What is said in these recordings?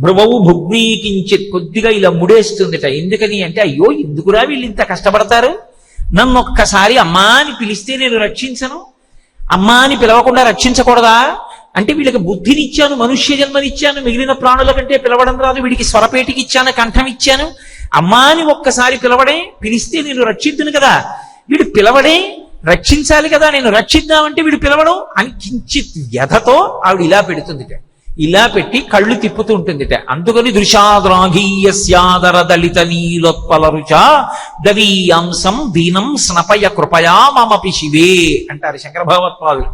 భ్రువవు భుగ్నీకించిత్ కొద్దిగా ఇలా ముడేస్తుందిట. ఎందుకని అంటే అయ్యో ఎందుకురా వీళ్ళు ఇంత కష్టపడతారు? నన్ను ఒక్కసారి అమ్మా అని పిలిస్తే నేను రక్షించను. అమ్మా అని పిలవకుండా రక్షించకూడదా? అంటే వీళ్ళకి బుద్ధినిచ్చాను మనుష్య జన్మనిచ్చాను మిగిలిన ప్రాణుల కంటే పిలవడం రాదు వీడికి స్వరపేటికి ఇచ్చాను కంఠం ఇచ్చాను. అమ్మా అని ఒక్కసారి పిలవడే పిలిస్తే నేను రక్షిద్దును కదా. వీడు పిలవడే రక్షించాలి కదా నేను రక్షిద్దామంటే వీడు పిలవడం అని కించిత్ వ్యధతో ఆవిడ ఇలా పెడుతుందిట. ఇలా పెట్టి కళ్ళు తిప్పుతూ ఉంటుందిట. అందుకని దృశాద్రాఘీయస్యాదర దళిత నీలోత్పల రుచ దవీయాంసం దీనం స్నపయ కృపయా మమపి శివే అంటారు శంకర భగవత్పాదులు.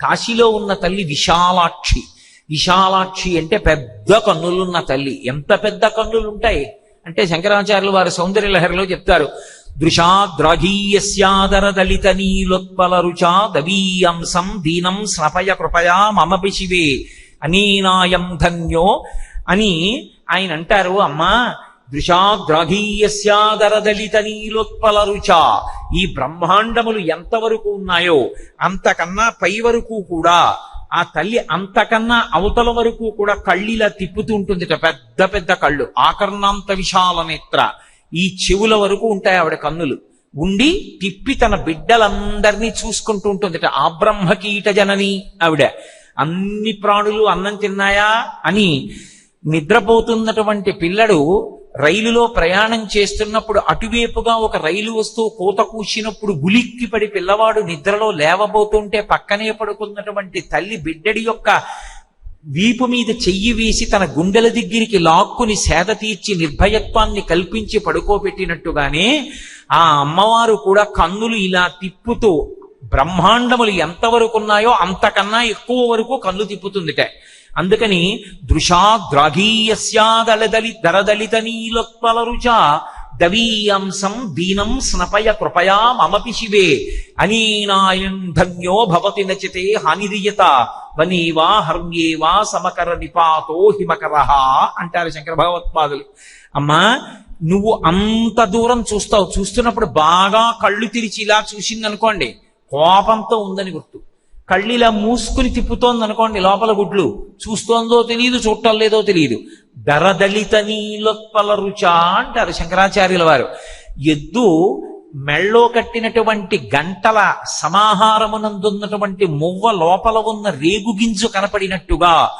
కాశీలో ఉన్న తల్లి విశాలాక్షి. విశాలాక్షి అంటే పెద్ద కన్నులున్న తల్లి. ఎంత పెద్ద కన్నులు ఉంటాయి అంటే శంకరాచార్యులు వారి సౌందర్య లహరిలో చెప్తారు. దృశాద్రాఘీయస్యాదర దళిత నీలోత్పల రుచా దవీయంసం దీనం స్నపయ కృపయా మమపి శివే అనీనాయం ధన్యో అని ఆయన అంటారు అమ్మా దృశాగ్రాఘీయస్యాదరదలిత నీలోత్పల రుచ ఈ బ్రహ్మాండములు ఎంతవరకు ఉన్నాయో అంతకన్నా పై వరకు కూడా ఆ తల్లి అంతకన్నా అవతల వరకు కూడా కళ్ళిలా తిప్పుతూ ఉంటుంది పెద్ద పెద్ద కళ్ళు ఆకర్ణాంత విశాల నేత్ర ఈ చెవుల వరకు ఉంటాయి ఆవిడ కన్నులు. ఉండి తిప్పి తన బిడ్డలందరినీ చూసుకుంటూ ఉంటుంది ఆ బ్రహ్మకీట జనని ఆవిడ. అన్ని ప్రాణులు అన్నం తిన్నాయా అని నిద్రపోతున్నటువంటి పిల్లడు రైలులో ప్రయాణం చేస్తున్నప్పుడు అటువైపుగా ఒక రైలు వస్తూ కోత కూసినప్పుడు గులిక్కి పడి పిల్లవాడు నిద్రలో లేవబోతుంటే పక్కనే పడుకున్నటువంటి తల్లి బిడ్డడి యొక్క వీపు మీద చెయ్యి వేసి తన గుండెల దగ్గరికి లాక్కుని సేద తీర్చి నిర్భయత్వాన్ని కల్పించి పడుకోబెట్టినట్టుగానే ఆ అమ్మవారు కూడా కన్నులు ఇలా తిప్పుతూ బ్రహ్మాండములు ఎంతవరకు ఉన్నాయో అంతకన్నా ఎక్కువ వరకు కన్ను తిప్పుతుందిట. అందుకని దృశాద్రాఘీయస్యాదళదలి దరదలిత నీలోత్పల రుచ దవీయంసం దీనం స్నపయ కృపయా మమపి శివే. అనీనాయం ధన్యో భవతి నచితే హానిరియత వనీవా హర్మ్యేవా సమకర నిపాతో హిమకర అంటారు శంకర భగవత్పాదులు. అమ్మా నువ్వు అంత దూరం చూస్తావు. చూస్తున్నప్పుడు బాగా కళ్ళు తెరిచి ఇలా చూసిందనుకోండి కోపంతో ఉందని గుర్తు. కళ్ళు ఇలా మూసుకుని తిప్పుతోంది అనుకోండి లోపల గుడ్లు. చూస్తోందో తెలియదు చూడటం లేదో తెలియదు దరదళిత నీలోత్పల రుచ అంటారు శంకరాచార్యుల వారు. ఎద్దు మెళ్ళో కట్టినటువంటి గంటల సమాహారమునందున్నటువంటి మువ్వ లోపల ఉన్న రేగుగింజు కనపడినట్టుగా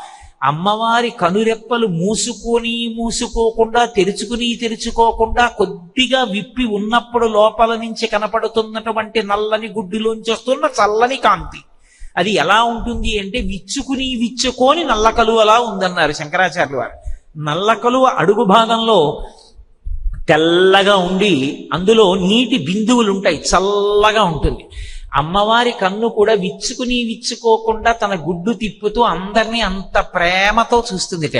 అమ్మవారి కనురెప్పలు మూసుకొని మూసుకోకుండా తెరుచుకుని తెరుచుకోకుండా కొద్దిగా విప్పి ఉన్నప్పుడు లోపల నుంచి కనపడుతున్నటువంటి నల్లని గుడ్డులోంచి వస్తున్న చల్లని కాంతి. అది ఎలా ఉంటుంది అంటే విచ్చుకుని విచ్చుకొని నల్లకలు అలా ఉందన్నారు శంకరాచార్యులు వారు. నల్లకలువ అడుగు భాగంలో తెల్లగా ఉండి అందులో నీటి బిందువులు ఉంటాయి చల్లగా ఉంటుంది. అమ్మవారి కన్ను కూడా విచ్చుకుని విచ్చుకోకుండా తన గుడ్డు తిప్పుతూ అందరినీ అంత ప్రేమతో చూస్తుందిట.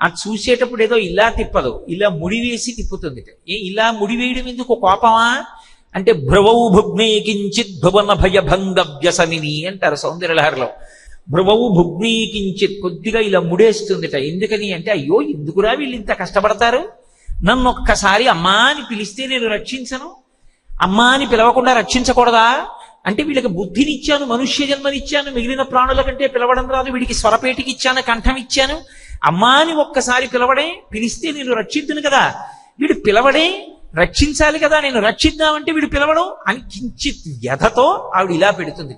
అది చూసేటప్పుడు ఏదో ఇలా తిప్పదు ఇలా ముడివేసి తిప్పుతుందిట. ఏ ఇలా ముడివేయడం ఎందుకు కోపమా? అంటే భ్రువౌ భుగ్నే కించిత్ భువన భయభంగ వ్యసనిని అంటారు సౌందర్యలహరిలో. భ్రువవు భుగ్నీకించిత్ కొద్దిగా ఇలా ముడేస్తుందిట. ఎందుకని అంటే అయ్యో ఎందుకురా వీళ్ళు ఇంత కష్టపడతారు? నన్ను ఒక్కసారి అమ్మా అని పిలిస్తే నేను రక్షించను? అమ్మా అని పిలవకుండా రక్షించకూడదా? అంటే వీళ్ళకి బుద్ధినిచ్చాను మనుష్య జన్మనిచ్చాను మిగిలిన ప్రాణుల కంటే పిలవడం రాదు వీడికి స్వరపేటికి ఇచ్చాను కంఠం ఇచ్చాను. అమ్మా అని ఒక్కసారి పిలవడే పిలిస్తే నేను రక్షిద్దును కదా. వీడు పిలవడే రక్షించాలి కదా నేను రక్షిద్దామంటే వీడు పిలవడం అని కించిత్ వ్యధతో ఆవిడ ఇలా పెడుతుంది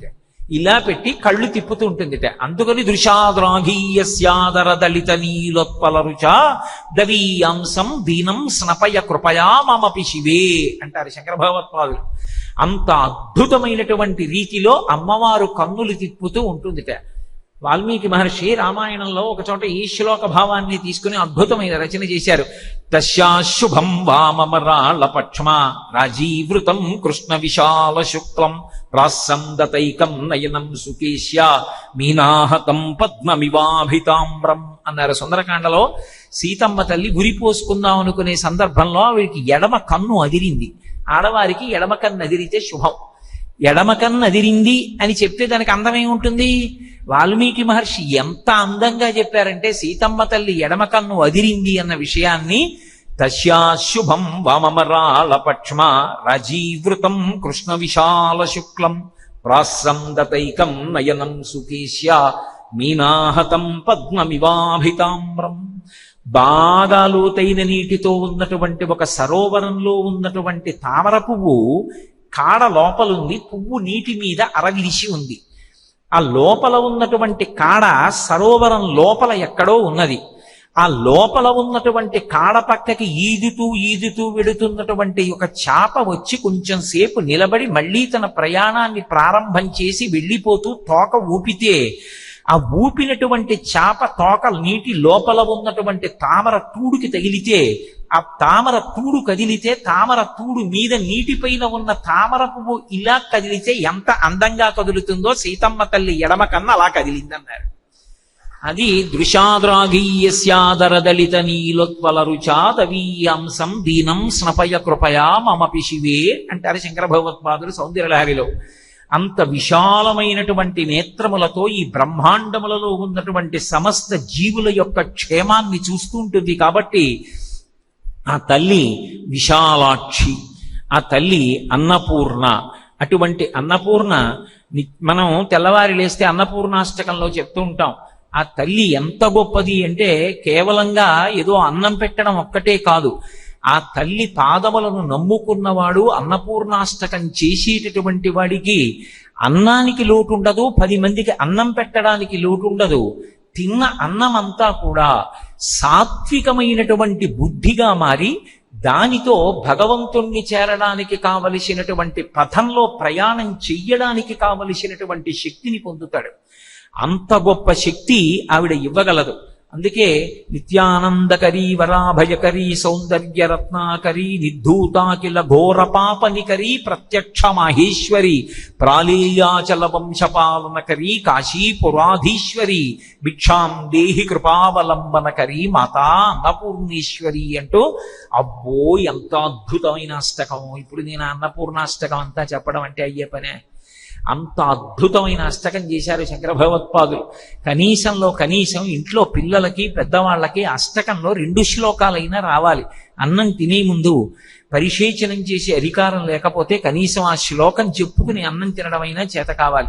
ఇలా పెట్టి కళ్ళు తిప్పుతూ ఉంటుందిట. అందుకని దృశాద్రాఘీయస్యాదర దళిత నీలోత్పల రుచ దవీయాంశం దీనం స్నపయ కృపయా మమపి శివే అంటారు శంకర భగవత్పాదులు. అంత అద్భుతమైనటువంటి రీతిలో అమ్మవారు కన్నులు తిప్పుతూ ఉంటుందిట. వాల్మీకి మహర్షి రామాయణంలో ఒక చోట ఈ శ్లోక భావాన్ని తీసుకుని అద్భుతమైన రచన చేశారు. తస్యాశుభం వామమరాళ పక్షమ? రాజీవృతం కృష్ణ విశాల శుక్లం ప్రాసందతైకం నయనం సుకేశ్య మీనాహతం పద్మమివాభితామ్రం అన్నారు. సుందరకాండలో సీతమ్మ తల్లి గురిపోసుకుందాం అనుకునే సందర్భంలో వీరికి ఎడమ కన్ను అదిరింది. ఆడవారికి ఎడమ కన్ను అదిరితే శుభం. ఎడమ అదిరింది అని చెప్తే దానికి అందమే ఉంటుంది వాల్మీకి మహర్షి ఎంత అందంగా చెప్పారంటే సీతమ్మ తల్లి ఎడమకన్ను అదిరింది అన్న విషయాన్ని తస్యాశుభం వామమరాళ పక్ష్మ రజీవృతం కృష్ణ విశాల శుక్లం ప్రాసందతైకం నయనం సుకేశ్య మీనాహతం పద్మమివాభితామ్రం. బాగా లోతైన నీటితో ఉన్నటువంటి ఒక సరోవరంలో ఉన్నటువంటి తామర పువ్వు కాడ లోపలుంది పువ్వు నీటి మీద అరవిడిసి ఉంది. ఆ లోపల ఉన్నటువంటి కాడ సరోవరం లోపల ఎక్కడో ఉన్నది. ఆ లోపల ఉన్నటువంటి కాడ పక్కకి ఈదుతూ ఈదుతూ వెడుతున్నటువంటి ఒక చాప వచ్చి కొంచెం సేపు నిలబడి మళ్ళీ తన ప్రయాణాన్ని ప్రారంభం చేసి వెళ్ళిపోతూ తోక ఊపితే ఆ ఊపినటువంటి చాప తోక నీటి లోపల ఉన్నటువంటి తామర తూడుకి తగిలితే ఆ తామర తూడు కదిలితే తామర తూడు మీద నీటిపైన ఉన్న తామర పువ్వు ఇలా కదిలితే ఎంత అందంగా కదులుతుందో సీతమ్మ తల్లి ఎడమ కన్నా అలా కదిలిందన్నారు. అది దృశాద్రాగీయస్యాదరదళిత నీలోత్వల రుచాదవీయాంసం దీనం స్నపయ కృపయా మమపి శివే అంటారు శంకర భగవత్పాదులు సౌందర్యలహరిలో. అంత విశాలమైనటువంటి నేత్రములతో ఈ బ్రహ్మాండములలో ఉన్నటువంటి సమస్త జీవుల యొక్క క్షేమాన్ని చూస్తూ ఉంటుంది కాబట్టి ఆ తల్లి విశాలాక్షి ఆ తల్లి అన్నపూర్ణ. అటువంటి అన్నపూర్ణ మనం తెల్లవారి లేస్తే అన్నపూర్ణాష్టకంలో చెప్తూ ఉంటాం. ఆ తల్లి ఎంత గొప్పది అంటే కేవలంగా ఏదో అన్నం పెట్టడం ఒక్కటే కాదు. ఆ తల్లి పాదములను నమ్ముకున్నవాడు అన్నపూర్ణాష్టకం చేసేటటువంటి వాడికి అన్నానికి లోటు ఉండదు పది మందికి అన్నం పెట్టడానికి లోటు ఉండదు తిన్న అన్నం అంతా కూడా సాత్వికమైనటువంటి బుద్ధిగా మారి దానితో భగవంతుణ్ణి చేరడానికి కావలసినటువంటి పథంలో ప్రయాణం చెయ్యడానికి కావలసినటువంటి శక్తిని పొందుతాడు. అంత గొప్ప శక్తి ఆవిడ ఇవ్వగలదు. అందుకే నిత్యానందకరీ వరాభయకరీ సౌందర్య రత్నాకరీ నిర్ధూతాకిల ఘోర పాపనికరీ ప్రత్యక్ష మాహేశ్వరి ప్రాళీయాచల వంశపాలనకరీ కాశీపురాధీశ్వరి భిక్షాం దేహి కృపావలంబనకరీ మాతా అన్నపూర్ణేశ్వరి అంటూ అబ్బో ఎంత అద్భుతమైన అష్టకం. ఇప్పుడు నేను అన్నపూర్ణాష్టకం అంతా చెప్పడం అంటే అయ్యే పనే. అంత అద్భుతమైన అష్టకం చేశారు శంకర భగవత్పాదులు కనీసంలో కనీసం ఇంట్లో పిల్లలకి పెద్దవాళ్ళకి అష్టకంలో రెండు శ్లోకాలైనా రావాలి. అన్నం తినే ముందు పరిశేచనం చేసే అధికారం లేకపోతే కనీసం ఆ శ్లోకం చెప్పుకుని అన్నం తినడమైనా చేత కావాలి.